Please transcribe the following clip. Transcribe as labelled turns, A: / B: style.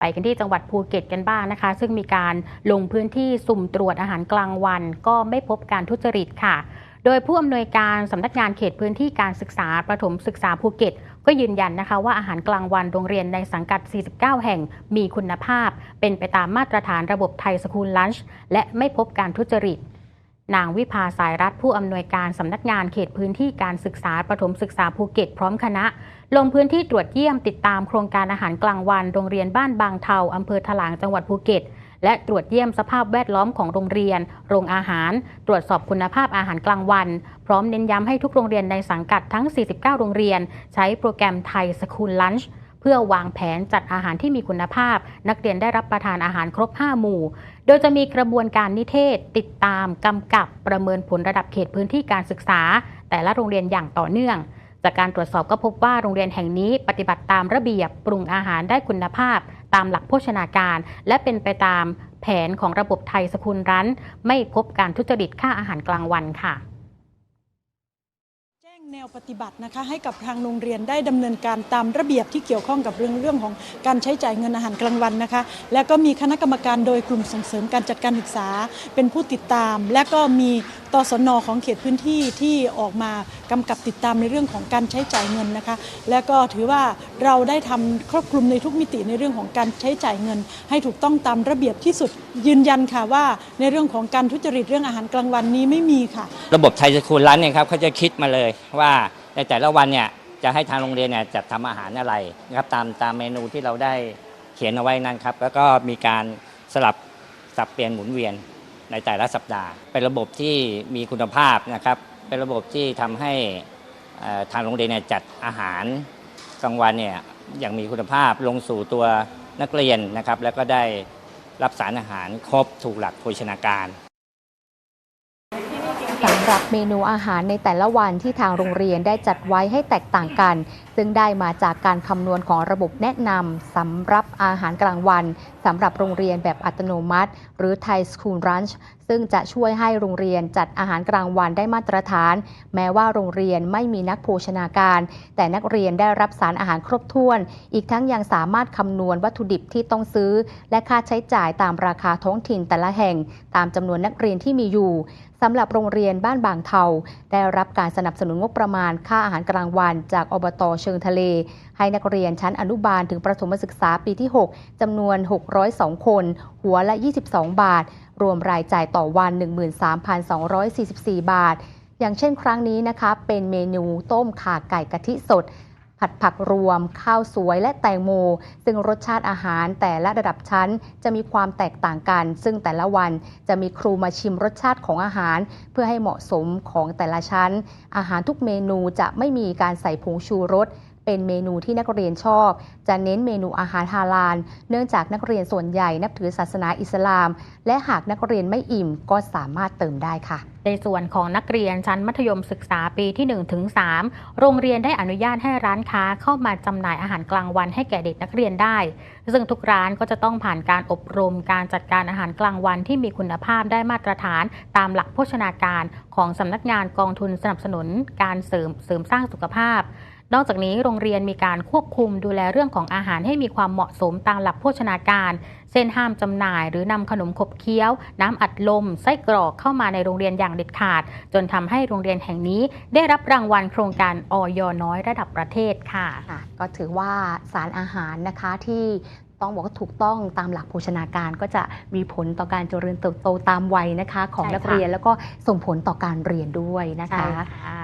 A: ไปกันที่จังหวัดภูเก็ตกันบ้างนะคะ ซึ่งมีการลงพื้นที่สุ่มตรวจอาหารกลางวัน ก็ไม่พบการทุจริตค่ะ โดยผู้อำนวยการสำนักงานเขตพื้นที่การศึกษาประถมศึกษาภูเก็ต ก็ยืนยันนะคะว่าอาหารกลางวันโรงเรียนในสังกัด 49 แห่งมีคุณภาพ เป็นไปตามมาตรฐานระบบไทยสคูลลันช์และไม่พบการทุจริต นางวิภาสายรัฐผู้อำนวยการสำนักงานเขตพื้นที่การศึกษาประถมศึกษาภูเก็ตพร้อมคณะ ลงพื้นที่ตรวจเยี่ยมติดตามโครงการอาหารกลางวันโรงเรียนบ้านบางเทาอำเภอถลางจังหวัดภูเก็ต และตรวจเยี่ยมสภาพแวดล้อมของโรงเรียน โรงอาหาร ตรวจสอบคุณภาพอาหารกลางวัน พร้อมเน้นย้ำให้ทุกโรงเรียนในสังกัดทั้ง 49 โรงเรียน ใช้โปรแกรมไทยสคูลลันช์ พื่อวางแผนจัดอาหารที่มีคุณภาพ นักเรียนได้รับประทานอาหารครบ 5 หมู่ โดยจะมีกระบวนการนิเทศ ติดตามกำกับประเมินผลระดับเขตพื้นที่การศึกษา แต่ละโรงเรียนอย่างต่อเนื่อง จากการตรวจสอบก็พบว่าโรงเรียนแห่งนี้ปฏิบัติตามระเบียบปรุงอาหารได้คุณภาพ ตามหลักโภชนาการ และเป็นไปตามแผนของระบบไทยสกุลรันไม่พบการทุจริตค่าอาหารกลางวันค่ะ
B: แนวปฏิบัตินะคะให้กับทางโรงเรียนได้ดำเนินการตามระเบียบที่เกี่ยวข้องกับเรื่องเรื่องของการใช้จ่ายเงินอาหารกลางวันนะคะ และก็มีคณะกรรมการโดยกลุ่มส่งเสริมการจัดการศึกษา เป็นผู้ติดตาม และก็มี สนของเขตพื้นที่ที่ออกมากำกับติดตามในเรื่องของการใช้จ่ายเงินนะคะ และก็ถือว่าเราได้ทำครอบคลุมในทุกมิติในเรื่องของการใช้จ่ายเงิน ให้ถูกต้องตามระเบียบที่สุด ยืนยันค่ะว่าในเรื่องของการทุจริตเรื่องอาหารกลางวันนี้ไม่มีค่ะ
C: ระบบไทยสคูลรันเนี่ยครับเขาจะคิดมาเลยว่าในแต่ละวันเนี่ยจะให้ทางโรงเรียนเนี่ยจัดทำอาหารอะไรนะครับตามตามเมนูที่เราได้เขียนเอาไว้นั่นครับแล้วก็มีการสลับสับเปลี่ยนหมุนเวียน ในแต่ละสัปดาห์ เป็นระบบที่มีคุณภาพนะครับ เป็นระบบที่ทำให้ทางโรงเรียนจัดอาหารกลางวันเนี่ยอย่างมีคุณภาพลงสู่ตัวนักเรียนนะครับ แล้วก็ได้รับสารอาหารครบถูกหลักโภชนาการ
D: สำหรับเมนูอาหารในแต่ละวันที่ทางโรงเรียนได้จัดไว้ให้แตกต่างกัน ซึ่งได้มาจากการคำนวณของระบบแนะนำสำหรับอาหารกลางวันสำหรับโรงเรียนแบบอัตโนมัติ หรือ Thai School Lunch ซึ่งจะช่วยให้โรงเรียนจัดอาหารกลางวันได้มาตรฐาน แม้ว่าโรงเรียนไม่มีนักโภชนาการ แต่นักเรียนได้รับสารอาหารครบถ้วน อีกทั้งยังสามารถคำนวณวัตถุดิบที่ต้องซื้อ และค่าใช้จ่ายตามราคาท้องถิ่นแต่ละแห่ง ตามจำนวนนักเรียนที่มีอยู่สำหรับโรงเรียนบ้านบางเทา ได้รับการสนับสนุนงบประมาณค่าอาหารกลางวันจากอบตเชชิงทะเล ให้นักเรียนชั้นอนุบาลถึงประถมศึกษาปีที่ 6 จำนวน 602 คน หัวละ 22 บาท รวมรายจ่ายต่อวัน 13,244 บาท อย่างเช่นครั้งนี้นะคะ เป็นเมนูต้มข่าไก่กะทิสด ผัดผักรวม ข้าวสวยและแตงโม ซึ่งรสชาติอาหารแต่ละระดับชั้นจะมีความแตกต่างกัน ซึ่งแต่ละวันจะมีครูมาชิมรสชาติของอาหาร เพื่อให้เหมาะสมของแต่ละชั้น อาหารทุกเมนูจะไม่มีการใส่ผงชูรส เป็นเมนูที่นักเรียนชอบ จะเน้นเมนูอาหารฮาลาล เนื่องจากนักเรียนส่วนใหญ่นับถือศาสนาอิสลาม และหากนักเรียนไม่อิ่มก็สามารถเติมได้ค่ะ
A: ในส่วนของนักเรียนชั้นมัธยมศึกษาปีที่1ถึง3โรงเรียนได้อนุญาตให้ร้านค้าเข้ามาจำหน่ายอาหารกลางวันให้แก่เด็กนักเรียนได้ ซึ่งทุกร้านก็จะต้องผ่านการอบรมการจัดการอาหารกลางวันที่มีคุณภาพได้มาตรฐาน ตามหลักโภชนาการของสำนักงานกองทุนสนับสนุนการเสริมเสริมสร้างสุขภาพ นอกจากนี้โรงเรียนมีการควบคุมดูแลเรื่องของอาหารให้มีความเหมาะสมตามหลักโภชนาการ เช่นห้ามจำหน่าย หรือนำขนมขบเคี้ยว น้ำอัดลม ไส้กรอกเข้ามาในโรงเรียนอย่างเด็ดขาด จนทำให้โรงเรียนแห่งนี้ ได้รับรางวัลโครงการออยน้อยระดับประเทศค่ะ
D: ค่ะก็ถือว่าสารอาหารนะคะที่ต้องบอกว่าถูกต้องตามหลักโภชนาการก็จะมีผลต่อการเจริญเติบโตตามวัยนะคะ ของ
A: ใช่ค่ะ
D: นักเรียนแล้วก็ส่งผลต่อการเรียนด้วยนะคะ
A: ค่ะ